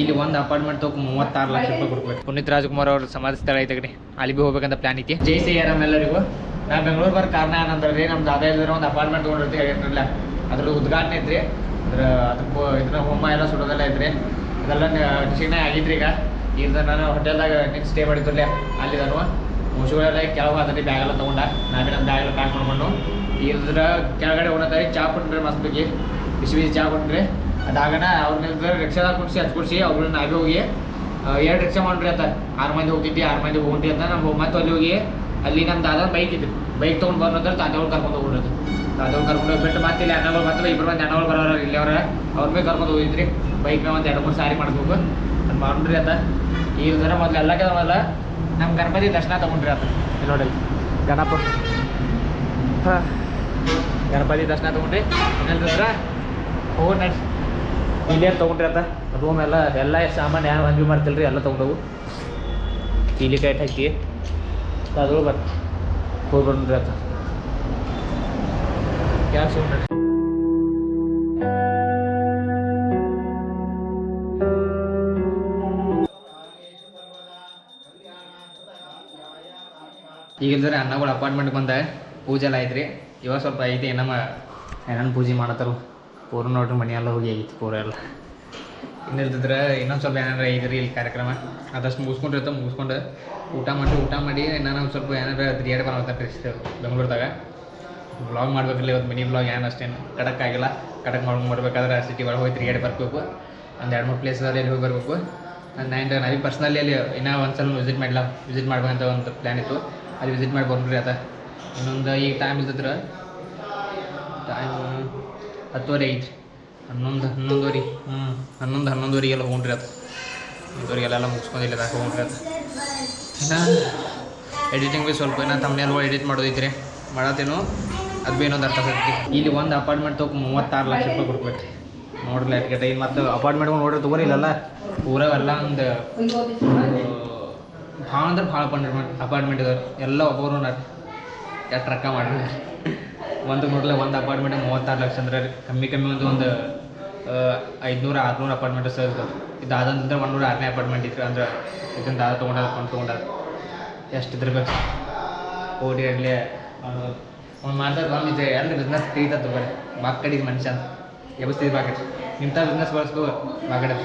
ಇಲ್ಲಿ ಒಂದು ಅಪಾರ್ಟ್ಮೆಂಟ್ ತಗೋ ಮೂವತ್ತಾರು ಲಕ್ಷ ರೂಪಾಯಿ ಕೊಡ್ಬೇಕು. ಪುನೀತ್ ರಾಜ್ಕುಮಾರ್ ಅವ್ರ ಸಮಾಧಿ ಸ್ಥಳ ಐತೆ ಕಡೆ ಅಲ್ಲಿ ಭೀ ಹೋಗ್ಬೇಕಂತ ಪ್ಲಾನ್ ಐತಿ. ಜೈ ಸಿ ಆರಾಮ್ ಎಲ್ಲರಿಗೂ. ನಾ ಬೆಂಗಳೂರು ಬರೋ ಕಾರಣ ಏನಂದ್ರೆ ರೀ ದಾದಾ ಅದೇ ಒಂದ್ ಅಪಾರ್ಟ್ಮೆಂಟ್ ತೊಗೊಂಡಿರ್ತೀವಿ ಹೇಳಿದ್ರಲ್ಲ ಅದ್ರ ಉದ್ಘಾಟನೆ ಐತ್ರಿ. ಅದ್ರ ಅದಕ್ಕೆ ಇದನ್ನ ಹೋಮ ಎಲ್ಲ ಸುಡೋದೆಲ್ಲ ಐತ್ರಿ. ಅದೆಲ್ಲ ಡಿಸಿಷನ್ ಆಗಿದ್ರಿ ಈಗ. ಈಗ ನಾನು ಹೋಟೆಲ್ದಾಗ ನೆಕ್ಸ್ಟ್ ಸ್ಟೇ ಮಾಡಿದ್ರಲ್ಲ ಅಲ್ಲಿ ನಾನು ಮುಸುಗಳೆಲ್ಲ ಕೆಳಗೆ ಅದ್ರಿ ಬ್ಯಾಗ್ ಎಲ್ಲ ತೊಗೊಂಡ. ನಾವೇ ನಮ್ಮ ಬ್ಯಾಗ್ ಎಲ್ಲ ಪ್ಯಾಕ್ ಮಾಡ್ಕೊಂಡು. ಇದ್ರ ಕೆಳಗಡೆ ಹೋಗ್ತಾರೆ ಚಾ ಕೊಟ್ರಿ ಮಸ್ತ್ ಬಗ್ಗೆ ಬಿಸಿ ಬಿಸಿ ಚಾ ಕೊಟ್ರಿ ಅದಾಗನ ಅವ್ರನ್ನ ರಿಕ್ಷಾದಾಗ ಕುಡಿಸಿ ಹಚ್ ಕೊಡಿಸಿ ಅವ್ರನ್ನ ನಾವೇ ಹೋಗಿ ಎರಡು ರಿಕ್ಷಾ ಮಾಡ್ರಿ ಅಂತ. ಆರು ಮಂದಿ ಹೋಗ್ತಿದ್ವಿ, ಆರು ಮಂದಿ ಹೋಗ್ತಿ ಅಂತ ನಮ್ಮ ಮತ್ತೆ ಅಲ್ಲಿ ಹೋಗಿ, ಅಲ್ಲಿ ನಮ್ಮ ದಾದ ಬೈಕ್ ಇತ್ತು. ಬೈಕ್ ತೊಗೊಂಡು ಬಂದ್ರೆ ತಾತಗಳು ಕರ್ಕೊಂಡು ಹೋಗ್ಬಿಡೋದು ತಾತಗಳು ಕರ್ಕೊಂಡು ಹೋಗ್ಬಿಟ್ಟು ಮತ್ತೆ ಇಲ್ಲಿ ಅಣ್ಣಗಳು ಮತ್ತೆ ಇಬ್ಬರು ಮಂದಿ ಅಣ್ಣಗಳು ಬರೋರು ಇಲ್ಲಿ ಅವ್ರ. ಅವ್ರ ಮೇಲೆ ಕರ್ಕೊಂಡು ಹೋಗಿದ್ರಿ. ಬೈಕ್ ಮೇಲೆ ಒಂದು ಎರಡು ಮೂರು ಸಾರಿ ಮಾಡ್ಬೇಕು. ಅದು ಮಾಡ್ರಿ ಅಂತ. ಈ ಥರ ಮೊದಲು ಎಲ್ಲ ಕೆಲವಲ್ಲ ನಮ್ಮ ಗಣಪತಿ ದರ್ಶನ ತೊಗೊಂಡ್ರಿ ಅಂತ. ನೋಡಿ ಗಣಪ ಹಾಂ. ಗಣಪತಿ ದರ್ಶನ ತೊಗೊಂಡ್ರಿ. ಏನಂತಂದ್ರೆ ಹೋಗಿ ನಡ್ಸಿ ಇಲ್ಲೇ ತೊಗೊಂಡ್ರಿ ಅತ್ತ? ರೂಮ್ ಎಲ್ಲ ಎಲ್ಲ ಸಾಮಾನು ಯಾವ ಅಂಜು ಮಾಡ್ತಿಲ್ರಿ? ಎಲ್ಲ ತೊಗೊಂಡವು ಇಲ್ಲಿ ಕೈಟ್ ಹಾಕಿ. ಅದ್ರೊಳಗೆ ಬರ್ತ ಹೋಗಿ ಬಂದ್ರಿ ಅಂತ ಕ್ಯಾಶ್ ನೋಡ್ರಿ ಈಗ ಅನ್ನಗಳು ಅಪಾರ್ಟ್ಮೆಂಟ್ ಬಂದ. ಪೂಜೆ ಎಲ್ಲ ಐತ್ರಿ ಇವಾಗ ಸ್ವಲ್ಪ ಐತಿ, ನಮ್ಮ ಏನೇನು ಪೂಜೆ ಮಾಡತ್ತಾರು. ಪೂರ ನೋಡ್ರಿ ಮನೆ ಎಲ್ಲ ಹೋಗಿ ಆಗಿತ್ತು ಪೂರ ಎಲ್ಲ. ಇನ್ನಿಲ್ದಿದ್ರೆ ಇನ್ನೊಂದು ಸ್ವಲ್ಪ ಏನಾರ ಇದ್ರಿ ಇಲ್ಲಿ ಕಾರ್ಯಕ್ರಮ. ಅದಷ್ಟು ಮುಗಿಸ್ಕೊಂಡಿರ್ತಾವೆ ಮುಗಿಸ್ಕೊಂಡು ಊಟ ಮಾಡಿ ಊಟ ಮಾಡಿ ನಾನು ಒಂದು ಸ್ವಲ್ಪ ಏನಾರ ತಿರುಗಾಡಿ ಇರ್ತೇವೆ ಬೆಂಗಳೂರದಾಗ. ಬ್ಲಾಗ್ ಮಾಡ್ಬೇಕಿಲ್ಲ ಇವತ್ತು ಮಿನಿ ಬ್ಲಾಗ್ ಏನು ಅಷ್ಟೇನು ಕಡಕ್ ಆಗಿಲ್ಲ. ಕಡಕ್ ಮಾಡ್ಕೊಂಡು ಮಾಡ್ಬೇಕಾದ್ರೆ ಸಿಟಿ ಒಳಗೆ ಹೋಗಿ ತಿರುಗಾಡಿ ಬರ್ಬೇಕು. ಒಂದು ಎರಡು ಮೂರು ಪ್ಲೇಸ್ ಅಲ್ಲಿ ಹೋಗಿ ಬರಬೇಕು. ನೈನ್ ನನಗೆ ಪರ್ಸ್ನಲಿ ಅಲ್ಲಿ ಇನ್ನೂ ಒಂದು ಸಲ ವಿಸಿಟ್ ಮಾಡಲ್ಲ ವಿಸಿಟ್ ಮಾಡ್ಬೇಕಂತ ಒಂದು ಪ್ಲ್ಯಾನ್ ಇತ್ತು. ಅಲ್ಲಿ ವಿಸಿಟ್ ಮಾಡಿ ಬಂದ್ರಿ ಅದ. ಇನ್ನೊಂದು ಈಗ ಟೈಮ್ ಇದ್ದಿದ್ರೆ ಟೈಮ್ ಹತ್ತುವರೆ ಐತಿ ಹನ್ನೊಂದು, ಹನ್ನೊಂದುವರೆ. ಹ್ಞೂ ಹನ್ನೊಂದು ಹನ್ನೊಂದುವರೆಗೆಲ್ಲ ಹೋಗ್ರಿ ಅದು. ಹನ್ನೊಂದುವರೆಗೆಲ್ಲ ಮುಗಿಸ್ಕೊಂಡಿಲ್ಲ ಅದಕ್ಕೆ ಹೋಗ್ರಿ ಅದು. ಎಡಿಟಿಂಗ್ ಭೀ ಸ್ವಲ್ಪ ಇನ್ನು ತಮ್ಮನೆಲ್ಲ ಎಡಿಟ್ ಮಾಡೋದೈತ್ರಿ ಮಾಡತ್ತೇನು. ಅದು ಭೀ ಇನ್ನೊಂದು ಅರ್ಥ ಆಗ್ತೈತಿ. ಇಲ್ಲಿ ಒಂದು ಅಪಾರ್ಟ್ಮೆಂಟ್ ತೊಗೊ ಮೂವತ್ತಾರು ಲಕ್ಷ ರೂಪಾಯಿ ಕೊಡ್ಬೇಕು. ನೋಡ್ರಿ ಅಟ್ಗೆಟ ಇಲ್ಲಿ ಮತ್ತು ಅಪಾರ್ಟ್ಮೆಂಟ್ ನೋಡ್ರಿ ತಗೋರಿ ಇಲ್ಲಲ್ಲ ಊರಾಗೆಲ್ಲ ಒಂದು ಭಾಳ ಅಂದ್ರೆ ಭಾಳ ಅಪಾರ್ಟ್ಮೆಂಟ್ ಅಪಾರ್ಟ್ಮೆಂಟ್ ಇದಾವೆ ಎಲ್ಲ ಒಬ್ಬರು ಎಷ್ಟು ರೊಕ್ಕ ಮಾಡ್ರಿ. ಒಂದು ನೋಡ್ಲೆ ಒಂದು ಅಪಾರ್ಟ್ಮೆಂಟ್ ಮೂವತ್ತಾರು ಲಕ್ಷ ಅಂದ್ರೆ ಕಮ್ಮಿ ಕಮ್ಮಿ ಒಂದು ಒಂದು ಐದುನೂರು, ಆರುನೂರು ಅಪಾರ್ಟ್ಮೆಂಟ್ ಸರ್ ಇದು. ಇದಾದಂದ್ರೆ ಒಂದು ನೂರ ಆರನೇ ಅಪಾರ್ಟ್ಮೆಂಟ್ ಇತ್ತು ಅಂದ್ರೆ ಇದನ್ನು ದಾದ ತೊಗೊಂಡ ಕೊಂಡು ತೊಗೊಂಡಾರ ಎಷ್ಟು ಇದ್ರಬೇಕು ಕೋಟಿ ಆಗಲಿ ಒಂದು ಮಾಡ್ದಾಗ ಒಂದು ಇದೆ ಎಲ್ಲ ಬಿಸ್ನೆಸ್ ತಿಳಿತದ ಬರೀ. ಬಾಕಡಿಗೆ ಮನುಷ್ಯ ಅಂತ. ಎಬಸ್ತಿದ್ ಬಾಕಡಿ ಇಂಥ ಬಿಸ್ನೆಸ್ ಬಳಸ್ಕೋ ಬಾಕಡೆ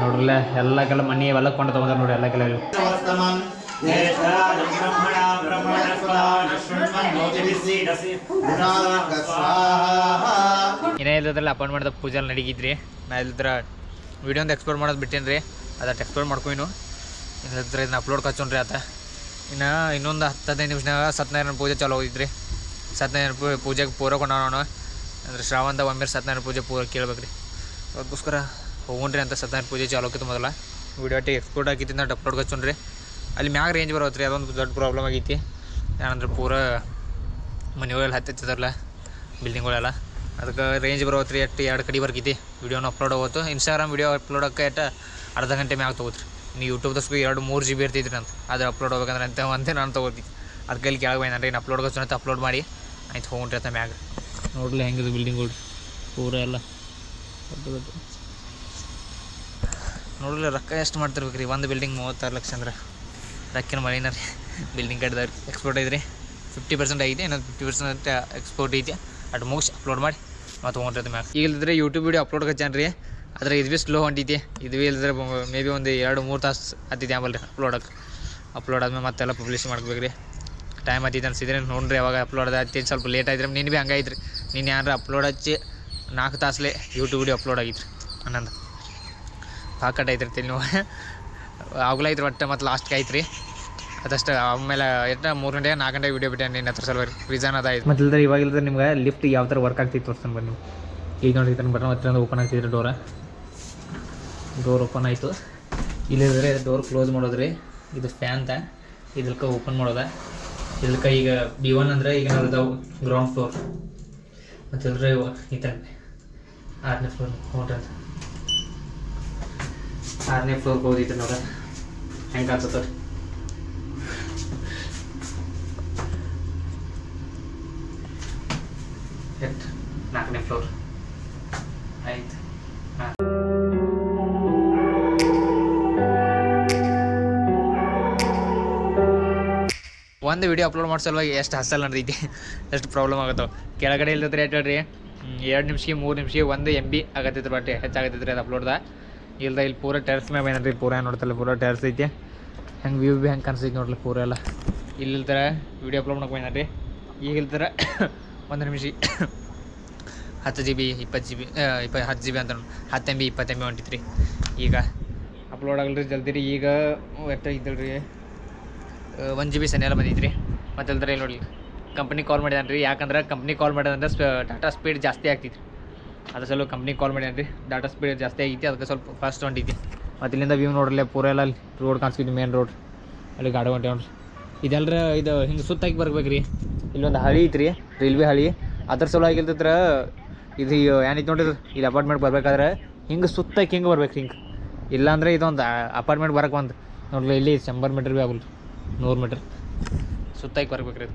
ನೋಡ್ರಲ್ಲ, ಎಲ್ಲ ಕೆಲ ಮನೆ ಎಲ್ಲ ಕೊಂಡು ತೊಗೊಂಡ್ರೆ ನೋಡಿ ಎಲ್ಲ ಇವು. वर्तमान नेत्राणं ब्रह्मणा ब्रह्मणस्वान् शृण्वन् मोदिभिस्सीदसि स्वाहा ಏನೇ ಇಲ್ಲದ್ರಲ್ಲಿ ಅಪಾಯಿಂಟ್ಮೆಂಟ್ ಪೂಜೆ ಎಲ್ಲ ನಡೀಗಿದ್ರಿ ನಾ ಇಲ್ಲದ್ರ ವಿಡಿಯೋಂದು ಎಕ್ಸ್ಪ್ಲೋರ್ ಮಾಡೋದು ಬಿಟ್ಟೇನಿ ರೀ ಅದಟ್ಟು ಎಕ್ಸ್ಪ್ಲೋರ್ ಮಾಡ್ಕೊಯಿನು ಇಲ್ಲದ್ರ ಇದನ್ನ ಅಪ್ಲೋಡ್ ಕಚ್ಚೋಣ್ರಿ ಆತ ಇನ್ನು ಇನ್ನೊಂದು ಹತ್ತು ಹದಿನೈದು ನಿಮಿಷನಾಗ ಸತ್ಯನಾರಾಯಣ ಪೂಜೆ ಚಾಲು ಹೋಗಿದ್ರಿ ಸತ್ಯನಾರಾಯಣ ಪೂ ಪೂಜೆಗೆ ಪೂರ ಕೊಂಡವನು ಅಂದ್ರೆ ಶ್ರಾವಣದ ಒಮ್ಮೆ ಸತ್ಯನಾರಾಯಣ ಪೂಜೆ ಪೂರ ಕೇಳ್ಬೇಕ್ರಿ ಅದಕ್ಕೋಸ್ಕರ ಹೋಗೋಣ್ರಿ ಅಂತ ಸತ್ಯನಾರಾಯಣ ಪೂಜೆ ಚಾಲು ಹೋಗಿತ್ತು ಮೊದಲ ವಿಡಿಯೋ ಒಟ್ಟಿಗೆ ಎಕ್ಸ್ಪೋರ್ಟ್ ಆಗಿತ್ತು ಅಂತ ಅಪ್ಲೋಡ್ ಕಚ್ಚೋಣ್ರಿ ಅಲ್ಲಿ ಮ್ಯಾಗ ರೇಂಜ್ ಬರೋತ್ರಿ ರೀ ಅದೊಂದು ದೊಡ್ಡ ಪ್ರಾಬ್ಲಮ್ ಆಗೈತಿ. ಏನಂದ್ರೆ ಪೂರ ಮನೆಗಳೆಲ್ಲ ಹತ್ತಿತ್ತದಲ್ಲ ಬಿಲ್ಡಿಂಗ್ಗಳೆಲ್ಲ ಅದಕ್ಕೆ ರೇಂಜ್ ಬರೋತ್ರಿ ಎಷ್ಟು ಎರಡು ಕಡೆ ಬರ್ಕೈತಿ. ವಿಡಿಯೋನ ಅಪ್ಲೋಡ್ ಆಗೋತು ಇನ್ಸ್ಟಾಗ್ರಾಮ್ ವೀಡಿಯೋ ಅಪ್ಲೋಡ್ ಆಕ ಎಟ್ಟು ಅರ್ಧ ಗಂಟೆ ಮ್ಯಾಗ ತೊಗೋತ್ರಿ. ನೀವು ಯೂಟ್ಯೂಬ್ದಸ್ಗೂ ಎರಡು ಮೂರು ಜಿ ಬಿ ಇರ್ತೈತ್ರಿ ಅಂತ. ಅದು ಅಪ್ಲೋಡ್ ಹೋಗ್ಬೇಕಂದ್ರೆ ಅಂತ ಒಂದೇ ನಾನು ತೊಗೋತೀನಿ. ಅದಕ್ಕೆ ಇಲ್ಲಿ ಕೆಳಗೆ ಬಂದ್ರೆ ಇನ್ನು ಅಪ್ಲೋಡ್ ಅಂತ ಅಪ್ಲೋಡ್ ಮಾಡಿ. ಆಯ್ತು, ಹೋಗ್ರಿ ಅಂತ ಮ್ಯಾಗ. ನೋಡ್ಲಿ ಹೆಂಗಿದೆ ಬಿಲ್ಡಿಂಗ್ಗಳು ಪೂರ ಎಲ್ಲ. ನೋಡ್ಲಿ ರೊಕ್ಕ ಎಷ್ಟು ಮಾಡ್ತಿರ್ಬೇಕು ರೀ ಒಂದು ಬಿಲ್ಡಿಂಗ್ ಮೂವತ್ತಾರು ಲಕ್ಷ ಅಂದ್ರೆ. ರೊಕ್ಕಿನ ಮಳಿನ ಬಿಲ್ಡಿಂಗ್ ಕಟ್ಟಿದವ್ರಿ ಎಕ್ಸ್ಪೋರ್ಟ್ ಐತ್ರಿ. ಫಿಫ್ಟಿ ಪರ್ಸೆಂಟ್ ಐತಿ, ಇನ್ನೊಂದು ಫಿಫ್ಟಿ ಪರ್ಸೆಂಟ್ ಎಕ್ಸ್ಪೋರ್ಟ್ ಐತಿ. ಅಟ್ ಮುಗಿಸಿ ಅಪ್ಲೋಡ್ ಮಾಡಿ ಮತ್ತು ತೊಗೊಂಡ್ರಿ ಮ್ಯಾಕ್. ಈಗ ಇಲ್ಲದ್ರೆ ಯೂಟ್ಯೂಬ್ ವೀಡಿಯೋ ಅಪ್ಲೋಡ್ ರೀ ಆದರೆ ಇದು ಭೀ ಸ್ಲೋ ಹೊಂಟೈತಿ. ಇದು ಭೀ ಇಲ್ಲದ್ರೆ ಮೇ ಬಿ ಒಂದು ಎರಡು, ಮೂರು ತಾಸು ಹತ್ತಿದೆ ಆಮೇಲೆ ರೀ ಅಪ್ಲೋಡಕ್ಕೆ ಅಪ್ಲೋಡ್ ಆದ್ಮೇಲೆ ಮತ್ತೆಲ್ಲ ಪಬ್ಲಿಷ್ ಮಾಡ್ಬೇಕು ರೀ ಟೈಮ್ ಹತ್ತಿತ್ತು ಅನ್ಸಿದ್ರೆ ನೋಡ್ರಿ ಅವಾಗ ಅಪ್ಲೋಡ್ ಹತ್ತಿ ಸ್ವಲ್ಪ ಲೇಟ್ ಆಯ್ತು ನಿನ್ನ ಭೀ ಹಂಗಾಯ್ತು ರೀ ನೀನು ಯಾರು ಅಪ್ಲೋಡ್ ಹಚ್ಚಿ ನಾಲ್ಕು ತಾಸಲೇ ಯೂಟ್ಯೂಬ್ ವೀಡಿಯೋ ಅಪ್ಲೋಡ್ ಆಗಿತ್ತು ಹನ್ನೊಂದು ಪಾಕಟ್ ಐತ್ರಿ ತಿಳಿ ನೀವು ಆಗ್ಲೇ ಐತ್ರಿ ಒಟ್ಟು ಮತ್ತು ಲಾಸ್ಟ್ಗೆ ರೀ ಅದಷ್ಟು, ಆಮೇಲೆ ಎಷ್ಟು ಮೂರು ಗಂಟೆ, ನಾಲ್ಕು ಗಂಟೆ ವಿಡಿಯೋ ಬಿಟ್ಟೆ ನಿನ್ನ ಹತ್ರ ಸಲ ರೀಸನ್ ಅದ ಆಯ್ತು ಮತ್ತೆ ಇವಾಗ ಇಲ್ದ್ರೆ ನಿಮ್ಗೆ ಲಿಫ್ಟ್ ಯಾವ ಥರ ವರ್ಕ್ ಆಗ್ತಿತ್ತು ತೋರಿಸ್ತಾನೆ ಬನ್ನಿ. ಈಗ ನೋಡಿ ತನ್ನ ಬಟನ್ ಹತ್ರ ಓಪನ್ ಆಗ್ತಿದ್ರೆ ಡೋರ ಡೋರ್ ಓಪನ್ ಆಯಿತು. ಇಲ್ಲಿದ್ರೆ ಡೋರ್ ಕ್ಲೋಸ್ ಮಾಡೋದ್ರಿ. ಇದು ಫ್ಯಾನ್ ತ ಇದಕ್ಕೆ ಓಪನ್ ಮಾಡೋದ. ಇದಕ್ಕೆ ಈಗ ಬಿ ಒನ್ ಅಂದರೆ ಈಗ ನಾವು ಗ್ರೌಂಡ್ ಫ್ಲೋರ್ ಮತ್ತು ಇಲ್ದ್ರೆ ಈ ಥರ ಆರನೇ ಫ್ಲೋರ್ ಹೋಟೆಲ್. ಆರನೇ ಫ್ಲೋರ್ ಓದಿತ್ತು ನೋಡ. ಹೆಂಗೆ ಕಾಣ್ತದ ನಾಲ್ಕನೇ ಫ್ಲೋರ್ ಆಯ್ತು. ಒಂದು ವಿಡಿಯೋ ಅಪ್ಲೋಡ್ ಮಾಡಿಸಲ್ವ ಎಷ್ಟು ಹಸಲ್ ರೀತಿ ಎಷ್ಟು ಪ್ರಾಬ್ಲಮ್ ಆಗುತ್ತೋ. ಕೆಳಗಡೆ ಇಲ್ಲದ್ರೆ ಹೇಳ್ರಿ. ಎರಡು ನಿಮಿಷಕ್ಕೆ ಮೂರು ನಿಮಿಷಕ್ಕೆ ಒಂದು ಎಂ ಬಿ ಬಟ್ ಬಟ್ಟೆ. ಹೆಚ್ಚಾಗತ್ತೈತ್ರಿ ಅದು ಅಪ್ಲೋಡ್ದ ಇಲ್ದ ಇಲ್ಲಿ ಪೂರ ಟೆರ್ಸ್ ಮ್ಯಾಗ ಏನಂದ್ರಿ ಪೂರ ನೋಡ್ತಲ್ಲ, ಪೂರ ಟೆರ್ಸ್ ಐತಿ. ಹೆಂಗೆ ವ್ಯೂ ಬಿ ಹೆಂಗೆ ಕಾಣಿಸ್ತೈತಿ ನೋಡ್ಲಿ ಪೂರ ಎಲ್ಲ. ಇಲ್ಲಿ ಇಲ್ತರ ವಿಡಿಯೋ ಅಪ್ಲೋಡ್ ಮಾಡಕ್ಕೆ ಬಂದ್ರಿ ಈಗ ಇಲ್ತರ ಒಂದು ನಿಮಿಷ. ಹತ್ತು ಜಿ ಬಿ ಇಪ್ಪತ್ತು ಜಿ ಬಿ ಇಪ್ಪ ಹತ್ತು ಜಿ ಬಿ ಅಂತ ಹತ್ತು ಎಂ ಬಿ ಇಪ್ಪತ್ತು ಎಂ ಬಿ ಹೊಂಟಿತ್ತು ರೀ ಈಗ ಅಪ್ಲೋಡ್ ಆಗಲ್ರಿ ಜಲ್ದಿ ರೀ ಈಗ ಎಷ್ಟ ಇದ್ದಲ್ರಿ ಒಂದು ಜಿ ಬಿ ಸನೆಲ್ಲ ಬಂದಿತ್ತು ರೀ ಮತ್ತೆ ಇಲ್ದ್ರೆ ಇಲ್ಲಿ ನೋಡಿ ಕಂಪ್ನಿ ಕಾಲ್ ಮಾಡ್ಯಾನ ರೀ ಯಾಕಂದ್ರೆ ಕಂಪ್ನಿ ಕಾಲ್ ಮಾಡ್ಯಾನಂದ್ರೆ ಸ್ಪ ಡಾಟಾ ಸ್ಪೀಡ್ ಜಾಸ್ತಿ ಆಗ್ತೈತಿ ಅದ್ರ ಸಲ ಕಂಪ್ನಿಗೆ ಕಾಲ್ ಮಾಡ್ಯಾನ ರೀ ಡಾಟಾ ಸ್ಪೀಡ್ ಜಾಸ್ತಿ ಆಗೈತಿ, ಅದಕ್ಕೆ ಸ್ವಲ್ಪ ಫಾಸ್ಟ್ ಹೊಂಟೈತಿ ಮತ್ತು ಇಲ್ಲಿಂದ ವ್ಯೂ ನೋಡ್ರಲ್ಲ, ಪೂರ ಎಲ್ಲ ಅಲ್ಲಿ ರೋಡ್ ಕಾಣಿಸ್ತಿದ್ವಿ ಮೇನ್ ರೋಡ್ ಅಲ್ಲಿ ಗಾಡಿ ಹೊಂಟೆ ನೋಡ್ರಿ. ಇದೆಲ್ಲರ ಇದು ಹಿಂಗೆ ಸುತ್ತಾಗಿ ಬರ್ಬೇಕು ರೀ ಇಲ್ಲೊಂದು ಹಳಿ ಐತ್ರಿ ರೈಲ್ವೆ ಹಳಿ. ಅದ್ರ ಸಲುವಾಗಿ ಇಲ್ದಿದ್ರ ಇದು ಏನೈತಿ ಇದು, ಇಲ್ಲಿ ಅಪಾರ್ಟ್ಮೆಂಟ್ ಬರ್ಬೇಕಾದ್ರೆ ಹಿಂಗೆ ಸುತ್ತಾಗಿ ಹಿಂಗೆ ಬರ್ಬೇಕು ಹಿಂಗೆ. ಇಲ್ಲಾಂದ್ರೆ ಇದೊಂದು ಅಪಾರ್ಟ್ಮೆಂಟ್ ಬರಕ್ಕೆ ಒಂದು ನೋಡ್ರಿ, ಇಲ್ಲಿ ಶಂಬರ್ ಮೀಟ್ರ್ ಭೀ ಆಗಲ್ಲ ನೂರು ಮೀಟ್ರ್ ಸುತ್ತಾಗಿ ಬರ್ಬೇಕು ರೀ